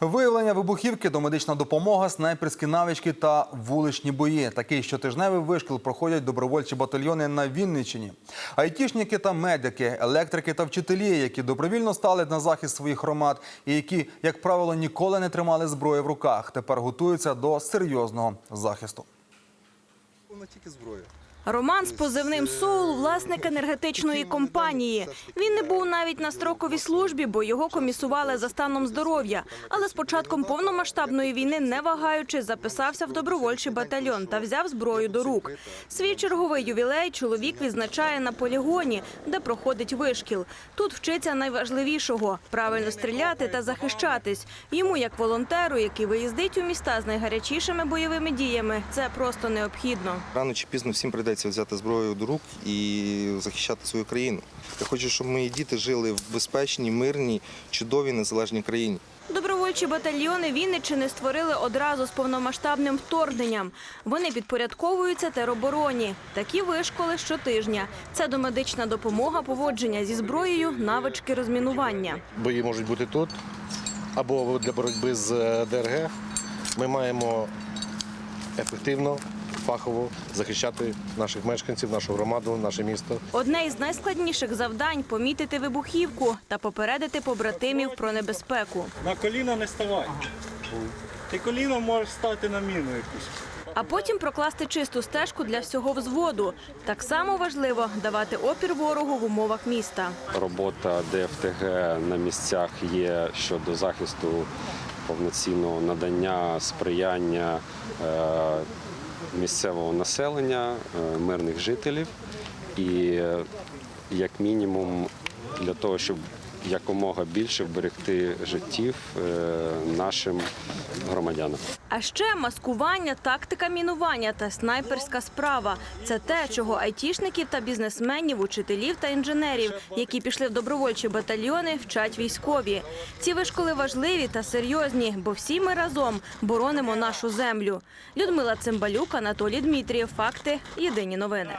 Виявлення вибухівки, домедична допомога, снайперські навички та вуличні бої. Такий щотижневий вишкіл проходять добровольчі батальйони на Вінниччині. Айтішники та медики, електрики та вчителі, які добровільно стали на захист своїх громад і які, як правило, ніколи не тримали зброю в руках, тепер готуються до серйозного захисту. Роман з позивним Соул, власник енергетичної компанії. Він не був навіть на строковій службі, бо його комісували за станом здоров'я. Але з початком повномасштабної війни, не вагаючи, записався в добровольчий батальйон та взяв зброю до рук. Свій черговий ювілей чоловік відзначає на полігоні, де проходить вишкіл. Тут вчиться найважливішого правильно стріляти та захищатись. Йому, як волонтеру, який виїздить у міста з найгарячішими бойовими діями, це просто необхідно. Рано чи пізно всім прийдеться взяти зброю до рук і захищати свою країну. Я хочу, щоб мої діти жили в безпечній, мирній, чудовій незалежній країні. Добровольчі батальйони Вінниччини створили одразу з повномасштабним вторгненням. Вони підпорядковуються теробороні. Такі вишколи щотижня. Це домедична допомога, поводження зі зброєю, навички розмінування. бої можуть бути тут, або для боротьби з е, ДРГ. Ми маємо ефективно, фахово захищати наших мешканців, нашу громаду, наше місто. Одне із найскладніших завдань помітити вибухівку та попередити побратимів про небезпеку. На коліна не ставай. Ти коліна можеш стати на міну якусь. А потім прокласти чисту стежку для всього взводу. Так само важливо давати опір ворогу в умовах міста. робота ДФТГ на місцях є щодо захисту повноцінного надання сприяння е, місцевого населення, е, мирних жителів. І е, як мінімум для того, щоб якомога більше вберегти життів е, нашим громадянам. А ще маскування, тактика мінування та снайперська справа це те, чого айтішників та бізнесменів, учителів та інженерів, які пішли в добровольчі батальйони, вчать військові. Ці вишколи важливі та серйозні, бо всі ми разом боронимо нашу землю. Людмила Цимбалюк, Анатолій Дмитрієв. Факти. Єдині новини.